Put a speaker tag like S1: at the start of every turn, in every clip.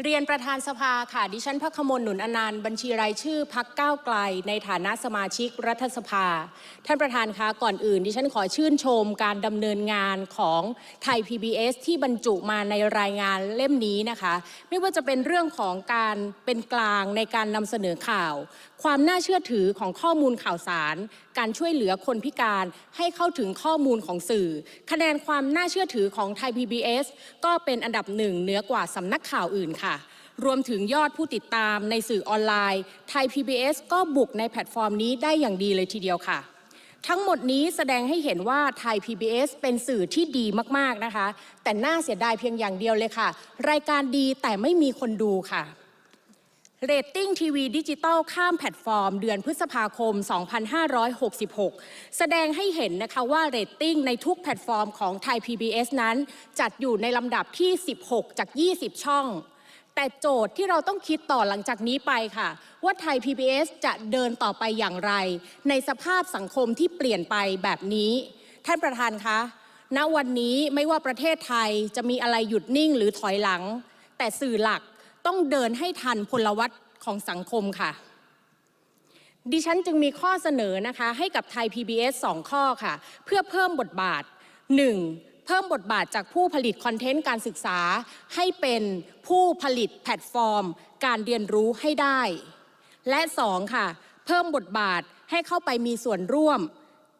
S1: เรียนประธานสภาค่ะ ดิฉันพักขมลหนุนอนันต์บัญชีรายชื่อพักก้าวไกล ในฐานะสมาชิกรัฐสภา ท่านประธานคะก่อนอื่น ดิฉันขอชื่นชมการดำเนินงานของไทย PBS ที่บรรจุมาในรายงานเล่มนี้นะคะ ไม่ว่าจะเป็นเรื่องของการเป็นกลางในการนำเสนอข่าว ความน่าเชื่อถือของข้อมูลข่าวสารการช่วยเหลือคนพิการให้เข้าถึงข้อมูลของสื่อ คะแนนความน่าเชื่อถือของไทย PBS ก็เป็นอันดับหนึ่งเหนือกว่าสำนักข่าวอื่นค่ะ รวมถึงยอดผู้ติดตามในสื่อออนไลน์ ไทย PBS ก็บุกในแพลตฟอร์มนี้ได้อย่างดีเลยทีเดียวค่ะทั้งหมดนี้แสดงให้เห็นว่าไทย PBS เป็นสื่อที่ดีมาก ๆ นะคะ แต่น่าเสียดายเพียงอย่างเดียวเลยค่ะ รายการดีแต่ไม่มีคนดูค่ะ เรตติ้งทีวีดิจิตอลข้ามแพลตฟอร์ม เดือนพฤษภาคม 2566 แสดงให้เห็นนะคะว่าเรตติ้งในทุกแพลตฟอร์มของไทย PBS นั้น จัดอยู่ในลำดับที่ 16 จาก 20 ช่อง แต่โจทย์ที่เราต้องคิดต่อหลังจากนี้ไปค่ะ ว่าไทย PBS จะเดินต่อไปอย่างไร ในสภาพสังคมที่เปลี่ยนไปแบบนี้ ท่านประธานคะณวันนี้ไม่ว่าประเทศไทยจะมีอะไรหยุดนิ่งหรือถอยหลัง แต่สื่อหลัก ต้องเดินให้ทันพลวัตของสังคมค่ะ ดิฉันจึงมีข้อเสนอนะคะให้กับไทย PBS 2 ข้อค่ะ เพื่อเพิ่มบทบาท 1. เพิ่มบทบาทจากผู้ผลิตคอนเทนต์การศึกษา ให้เป็นผู้ผลิตแพลตฟอร์ม การเรียนรู้ให้ได้ และ 2. ค่ะ เพิ่มบทบาทให้เข้าไปมีส่วนร่วม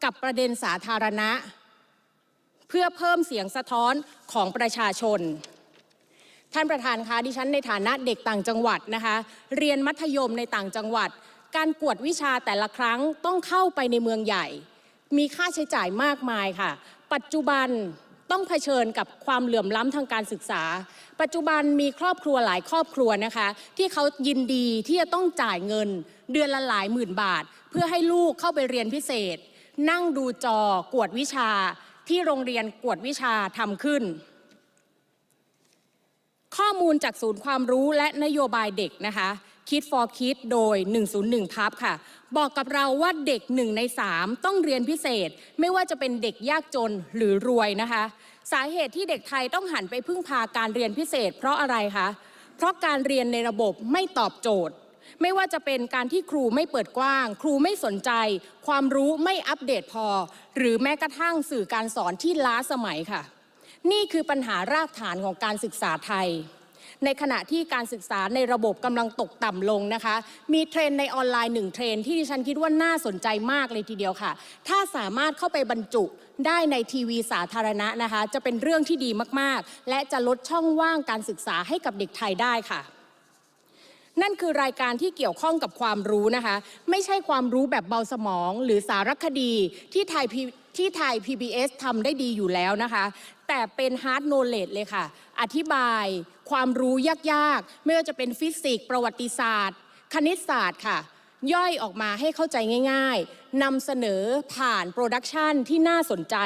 S1: กับประเด็นสาธารณะ เพื่อเพิ่มเสียงสะท้อนของประชาชน ท่านประธานคะดิฉันในฐานะเด็กต่างจังหวัดนะคะ เรียนมัธยมในต่างจังหวัด การกวดวิชาแต่ละครั้งต้องเข้าไปในเมืองใหญ่ มีค่าใช้จ่ายมากมายค่ะ ปัจจุบันต้องเผชิญกับความเหลื่อมล้ำทางการศึกษา ปัจจุบันมีครอบครัวหลายครอบครัวนะคะ ที่เขายินดีที่จะต้องจ่ายเงิน เดือนละหลายหมื่นบาท เพื่อให้ลูกเข้าไปเรียนพิเศษ นั่งดูจอกวดวิชาที่โรงเรียนกวดวิชาทำขึ้น ข้อมูลจากศูนย์ความรู้และนโยบายเด็กนะคะคิด for Kid โดย 101 พับค่ะ บอกกับเราว่าเด็กหนึ่งใน 3 ต้องเรียนพิเศษ ไม่ว่าจะเป็นเด็กยากจนหรือรวยนะคะ สาเหตุที่เด็กไทยต้องหันไปพึ่งพาการเรียนพิเศษ เพราะอะไรคะ เพราะการเรียนในระบบไม่ตอบโจทย์ ไม่ว่าจะเป็นการที่ครูไม่เปิดกว้าง ครูไม่สนใจ ความรู้ไม่อัปเดตพอ หรือแม้กระทั่งสื่อการสอนที่ล้าสมัยค่ะ นี่คือปัญหารากฐานของการศึกษาไทย ในขณะที่การศึกษาในระบบกำลังตกต่ำลงนะคะ มีเทรนในออนไลน์หนึ่งเทรนที่ดิฉันคิดว่าน่าสนใจมากเลยทีเดียวค่ะ ถ้าสามารถเข้าไปบรรจุได้ในทีวีสาธารณะนะคะ จะเป็นเรื่องที่ดีมากๆ และจะลดช่องว่างการศึกษาให้กับเด็กไทยได้ค่ะนั่นคือรายการที่เกี่ยวข้องกับความรู้นะคะ ไม่ใช่ความรู้แบบเบาสมอง หรือสารคดีที่ไทย ที่ไทย PBS ทำได้ดีอยู่แล้วนะคะ แต่เป็น hard knowledge เลยค่ะ อธิบายความรู้ยากๆ ไม่ว่าจะเป็นฟิสิกส์ประวัติศาสตร์ คณิตศาสตร์ค่ะ ย่อยออกมาให้เข้าใจง่ายๆนำเสนอผ่านโปรดักชันที่น่าสนใจ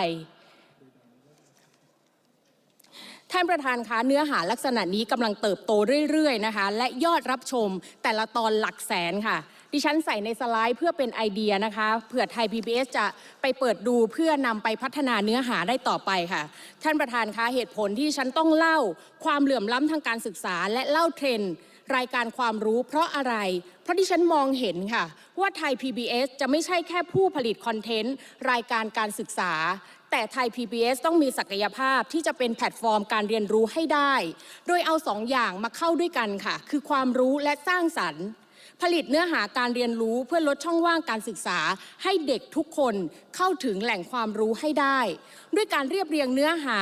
S1: ท่านประธานคะเนื้อหาลักษณะนี้กำลังเติบโตเรื่อยๆนะคะ และยอดรับชมแต่ละตอนหลักแสนค่ะ ดิฉันใส่ในสไลด์เพื่อเป็นไอเดียนะคะเผื่อไทย PBS จะไปเปิดดูเพื่อนำไปพัฒนาเนื้อหาได้ต่อไปค่ะ ท่านประธานคะเหตุผลที่ฉันต้องเล่าความเหลื่อมล้ำทางการศึกษา และเล่าเทรนด์รายการความรู้เพราะอะไร เพราะที่ฉันมองเห็นค่ะ ว่าไทย PBS จะไม่ใช่แค่ผู้ผลิตคอนเทนต์ รายการการศึกษา แต่ไทย PBS ต้องมีศักยภาพที่จะเป็นแพลตฟอร์มการเรียนรู้ให้ได้ โดยเอาสองอย่างมาเข้าด้วยกันค่ะ คือความรู้และสร้างสรรค์ ผลิตเนื้อหาการเรียนรู้เพื่อลดช่องว่างการศึกษา ให้เด็กทุกคนเข้าถึงแหล่งความรู้ให้ได้ ด้วยการเรียบเรียงเนื้อหา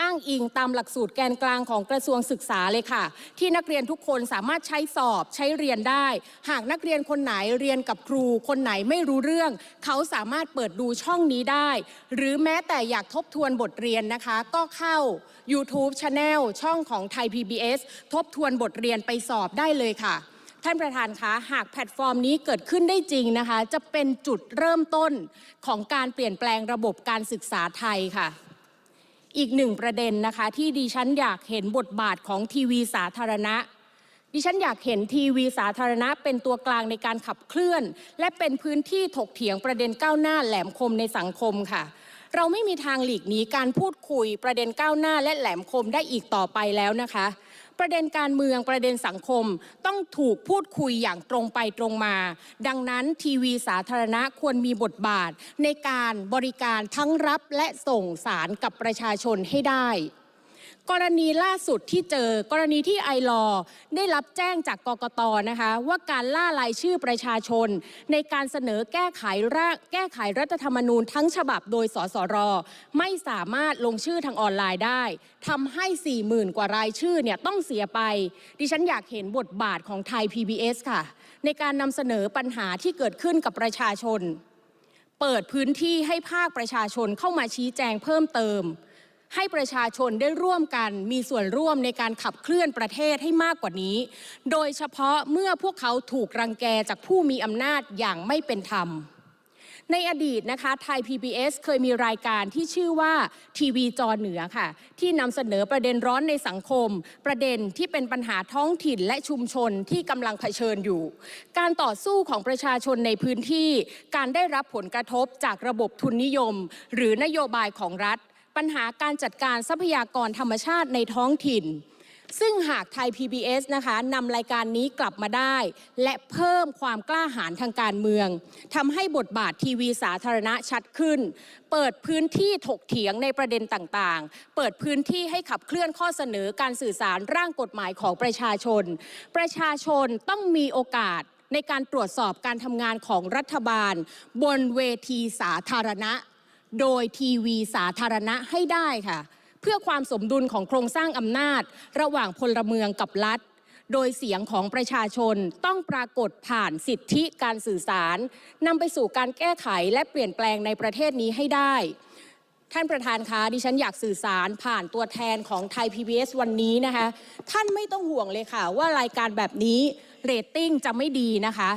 S1: อ้างอิงตามหลักสูตรแกนกลางของกระทรวงศึกษาเลยค่ะ ที่นักเรียนทุกคนสามารถใช้สอบใช้เรียนได้ หากนักเรียนคนไหนเรียนกับครู คนไหนไม่รู้เรื่อง เขาสามารถเปิดดูช่องนี้ได้ หรือแม้แต่อยากทบทวนบทเรียนนะคะ ก็เข้า YouTube Channel ช่องของไทย PBS ทบทวนบทเรียนไปสอบได้เลยค่ะ ท่านประธานคะหากแพลตฟอร์มนี้เกิดขึ้นได้จริงนะคะ จะเป็นจุดเริ่มต้นของการเปลี่ยนแปลงระบบการศึกษาไทยค่ะ อีกหนึ่งประเด็นนะคะ ที่ดิฉันอยากเห็นบทบาทของทีวีสาธารณะ ดิฉันอยากเห็นทีวีสาธารณะ เป็นตัวกลางในการขับเคลื่อน และเป็นพื้นที่ถกเถียงประเด็นก้าวหน้าแหลมคมในสังคมค่ะเราไม่มีทางหลีกหนีการพูดคุยประเด็นก้าวหน้าและแหลมคมได้อีกต่อไปแล้วนะคะ ประเด็นการเมืองประเด็นสังคม ต้องถูกพูดคุยอย่างตรงไปตรงมา ดังนั้นทีวีสาธารณะควรมีบทบาท ในการบริการทั้งรับและส่งสารกับประชาชนให้ได้ กรณีล่าสุดที่เจอกรณีที่ไอรอได้รับแจ้งจากกกตนะคะว่าการล่ารายชื่อประชาชน ในการเสนอแก้ไขร่างแก้ไขรัฐธรรมนูญทั้งฉบับโดยสสร ไม่สามารถลงชื่อทางออนไลน์ได้ทำให้ 40,000 กว่ารายชื่อเนี่ยต้องเสียไป ดิฉันอยากเห็นบทบาทของไทย PBS ค่ะ ในการนำเสนอปัญหาที่เกิดขึ้นกับประชาชน เปิดพื้นที่ให้ภาคประชาชนเข้ามาชี้แจงเพิ่มเติม ให้ประชาชนได้ร่วมกันมีส่วนร่วมในการขับเคลื่อนประเทศให้มากกว่านี้ โดยเฉพาะเมื่อพวกเขาถูกรังแกจากผู้มีอำนาจอย่างไม่เป็นธรรม ในอดีตนะคะไทย PBS เคยมีรายการที่ชื่อว่าทีวีจอเหนือค่ะ ที่นำเสนอประเด็นร้อนในสังคม ประเด็นที่เป็นปัญหาท้องถิ่นและชุมชนที่กำลังเผชิญอยู่ การต่อสู้ของประชาชนในพื้นที่ การได้รับผลกระทบจากระบบทุนนิยม หรือนโยบายของรัฐ ปัญหาการจัดการทรัพยากรธรรมชาติในท้องถิ่น ซึ่งหากไทย PBS นะคะนำรายการนี้กลับมาได้ และเพิ่มความกล้าหาญทางการเมืองทำให้บทบาททีวีสาธารณะชัดขึ้น เปิดพื้นที่ถกเถียงในประเด็นต่างๆ เปิดพื้นที่ให้ขับเคลื่อนข้อเสนอการสื่อสารร่างกฎหมายของประชาชน ประชาชนต้องมีโอกาสในการตรวจสอบการทำงานของรัฐบาล บนเวทีสาธารณะ โดยทีวีสาธารณะให้ได้ค่ะ เพื่อความสมดุลของโครงสร้างอำนาจ ระหว่างพลเมืองกับรัฐ โดยเสียงของประชาชนต้องปรากฏผ่านสิทธิการสื่อสารนำไปสู่การแก้ไขและเปลี่ยนแปลงในประเทศนี้ให้ได้ ท่านประธานคะดิฉันอยากสื่อสารผ่านตัวแทนของไทย PBS วันนี้นะคะ ท่านไม่ต้องห่วงเลยค่ะว่ารายการแบบนี้เรตติ้งจะไม่ดีนะคะ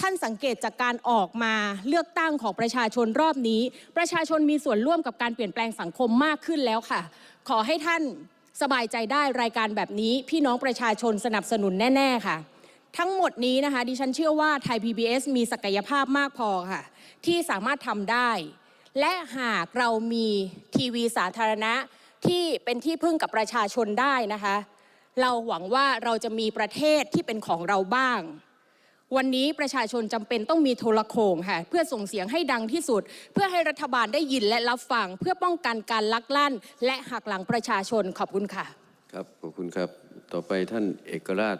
S1: ท่านสังเกตจากการออกมาเลือกตั้งของประชาชนรอบนี้ ประชาชนมีส่วนร่วมกับการเปลี่ยนแปลงสังคมมากขึ้นแล้วค่ะ ขอให้ท่านสบายใจได้รายการแบบนี้ พี่น้องประชาชนสนับสนุนแน่ ๆ ค่ะ ทั้งหมดนี้นะคะ ดิฉันเชื่อว่าไทย PBS มีศักยภาพมากพอค่ะ ที่สามารถทำได้ และหากเรามีทีวีสาธารณะที่เป็นที่พึ่งกับประชาชนได้นะคะ เราหวังว่าเราจะมีประเทศที่เป็นของเราบ้าง วันนี้ประชาชนจำเป็นต้องมีโทรโขงค่ะเพื่อส่งเสียงให้ดังที่สุด เพื่อให้รัฐบาลได้ยินและรับฟังเพื่อป้องกันการลักลั่น และหักหลังประชาชนขอบคุณค่ะ
S2: ครับขอบคุณครับ ต่อไปท่านเอกราช